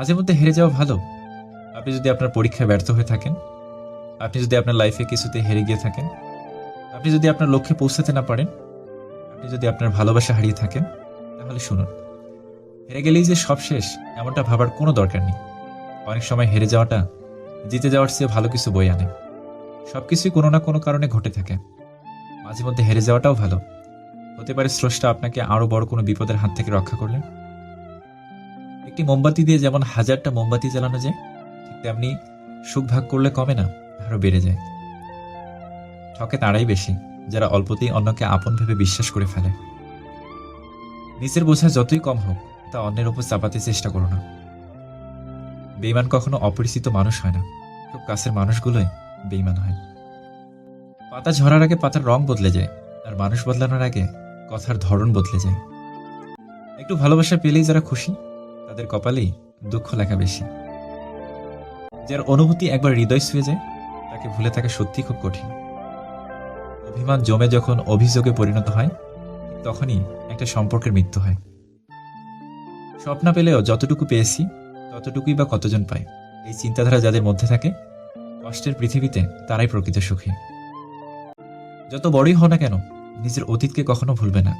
মাঝে মধ্যে হেরে যাওয়া ভালো। আপনি যদি আপনার পরীক্ষায় ব্যর্থ হয়ে থাকেন, আপনি যদি আপনার লাইফে কিছুতে হেরে গিয়ে থাকেন, আপনি যদি আপনার লক্ষ্যে পৌঁছাতে না পারেন, আপনি যদি আপনার ভালোবাসা হারিয়ে থাকেন, তাহলে শুনুন, হেরে গেলেই যে সব শেষ, এমনটা ভাবার কোনো দরকার নেই। অনেক সময় হেরে যাওয়াটা জিতে যাওয়ার চেয়ে ভালো কিছু বই আনে। সব কিছুই কোনো না কোনো কারণে ঘটে থাকে। মাঝে মধ্যে হেরে যাওয়াটাও ভালো। হতে পারে স্রষ্টা আপনাকে আরও বড় কোনো বিপদের হাত থেকে রক্ষা করলেন। একটি মোমবাতি দিয়ে যেমন হাজারটা মোমবাতি জ্বালানো যায়, ঠিক তেমনি সুখ ভাগ করলে কমে না আরও বেড়ে যায়। ঠকে তারাই বেশি, যারা অল্পতেই অন্যকে আপন ভেবে বিশ্বাস করে ফেলে। নিজের বোঝা যতই কম হোক, তা অন্যের উপর চাপাতে চেষ্টা করো না। বেইমান কখনো অপরিচিত মানুষ হয় না, খুব কাছের মানুষগুলোই বেইমান হয়। পাতা ঝরার আগে পাতার রং বদলে যায়, আর মানুষ বদলানোর আগে কথার ধরন বদলে যায়। একটু ভালোবাসা পেলেই যারা খুশি তাদের কপালেই দুঃখ লেখা বেশি। যার অনুভূতি একবার হৃদয় ছুঁয়ে যায়, তাকে ভুলে থাকা সত্যি খুব কঠিন। অভিমান জমে যখন অভিযোগে পরিণত হয়, তখনই একটা সম্পর্কের মৃত্যু হয়। স্বপ্ন পেলেও যতটুকু পেয়েছি, ততটুকুই বা কতজন পায়, এই চিন্তাধারা যাদের মধ্যে থাকে, কষ্টের পৃথিবীতে তারাই প্রকৃত সুখী। যত বড়ই হও না কেন, নিজের অতীতকে কখনো ভুলবে না।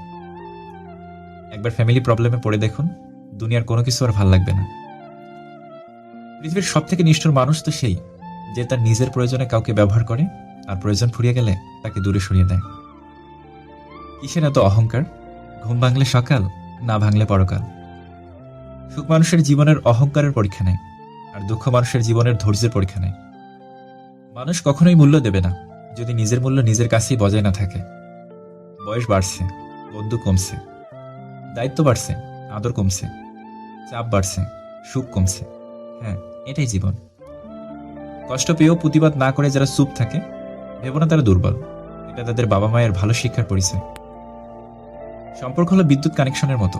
একবার ফ্যামিলি প্রবলেমে পড়ে দেখুন দুনিয়ার কোনো কিছু আর ভালো লাগবে না। পৃথিবীর সব থেকে নিষ্ঠুর মানুষ তো সেই, যে তার নিজের প্রয়োজনে কাউকে ব্যবহার করে আর প্রয়োজন ফুরিয়ে গেলে তাকে দূরে সরিয়ে দেয়। কিসের এত অহংকার? ঘুম ভাঙলে সকাল, না ভাঙলে পরকাল। সুখ মানুষের জীবনের অহংকারের পরীক্ষা নেয়, আর দুঃখ মানুষের জীবনের ধৈর্যের পরীক্ষা নেয়। মানুষ কখনোই মূল্য দেবে না, যদি নিজের মূল্য নিজের কাছেই বজায় না থাকে। বয়স বাড়ছে, বন্ধু কমছে, দায়িত্ব বাড়ছে, আদর কমছে। চাপ বাড়ছে, সুখ কমছে। হ্যাঁ এটাই জীবন। কষ্ট পেয়েও প্রতিবাদ না করে যারা চুপ থাকে, ভেবো না তারা দুর্বল। এটা তাদের বাবা মায়ের ভালো শিক্ষার পরিচয়। সম্পর্ক হলো বিদ্যুৎ কানেকশনের মতো।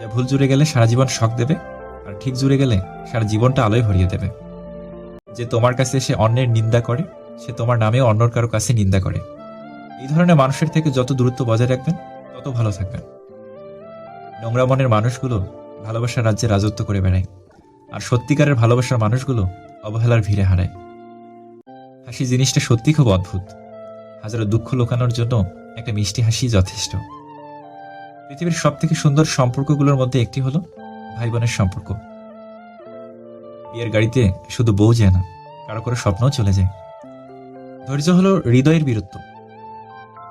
যা ভুল জুড়ে গেলে সারা জীবন শখ দেবে, আর ঠিক জুড়ে গেলে সারা জীবনটা আলোয় ভরিয়ে দেবে। যে তোমার কাছে এসে অন্যের নিন্দা করে, সে তোমার নামেও অন্যর কারও কাছে নিন্দা করে। এই ধরনের মানুষের থেকে যত দূরত্ব বজায় রাখবেন, তত ভালো থাকবেন। নোংরা মনের মানুষগুলো ভালোবাসার রাজ্যে রাজত্ব করে বেড়ায়। আর সত্যিকারের ভালোবাসার মানুষগুলো অবহেলার ভিড়ে হারায়। হাসি জিনিসটা সত্যি খুব অদ্ভুত। হাজারো দুঃখ লোকানোর জন্য একটা মিষ্টি হাসি যথেষ্ট। পৃথিবীর সব থেকে সুন্দর সম্পর্কগুলোর মধ্যে একটি হলো ভাই বোনের সম্পর্ক। বিয়ের গাড়িতে শুধু বউ যায় না, কারও কারও স্বপ্নও চলে যায়। ধৈর্য হলো হৃদয়ের বীরত্ব।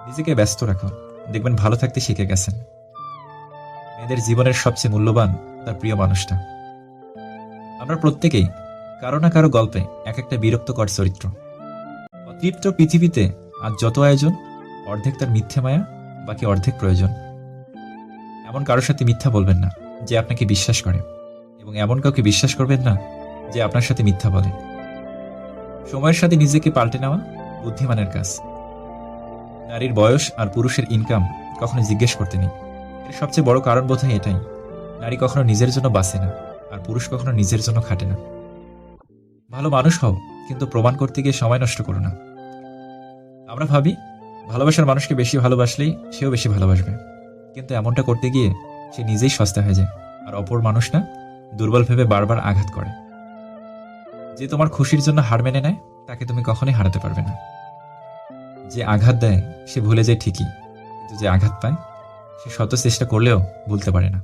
নিজেকে ব্যস্ত রাখো। দেখবেন ভালো থাকতে শিখে গেছেন। মেয়েদের জীবনের সবচেয়ে মূল্যবান তার প্রিয় মানুষটা। আমরা প্রত্যেকেই কারও না কারও গল্পে এক একটা বিরক্তকর চরিত্র। অতৃপ্ত পৃথিবীতে আজ যত আয়োজন, অর্ধেক তার মিথ্যে মায়া, বাকি অর্ধেক প্রয়োজন। এমন কারোর সাথে মিথ্যা বলবেন না যে আপনাকে বিশ্বাস করে এবং এমন কাউকে বিশ্বাস করবেন না যে আপনার সাথে মিথ্যা বলে। সময়ের সাথে নিজেকে পাল্টে নেওয়া বুদ্ধিমানের কাজ। নারীর বয়স আর পুরুষের ইনকাম কখনো জিজ্ঞেস করতে নেই। সবচেয়ে বড় কারণ বোধহয় এটাই। নারী কখনো নিজের জন্য বাঁচে না, আর পুরুষ কখনো নিজের জন্য খাটে না। ভালো মানুষ হও, কিন্তু প্রমাণ করতে গিয়ে সময় নষ্ট করো না। আমরা ভাবি, ভালোবাসার মানুষকে বেশি ভালোবাসলেই সেও বেশি ভালোবাসবে। কিন্তু এমনটা করতে গিয়ে সে নিজেই সস্তা হয়ে যায়, আর অপর মানুষ না, দুর্বল ভেবে বারবার আঘাত করে। যে তোমার খুশির জন্য হার মেনে নেয়, তাকে তুমি কখনোই হারাতে পারবে না। যে আঘাত দেয়, সে ভুলে যায় ঠিকই, কিন্তু যে আঘাত পায় সে শত চেষ্টা করলেও ভুলতে পারে না।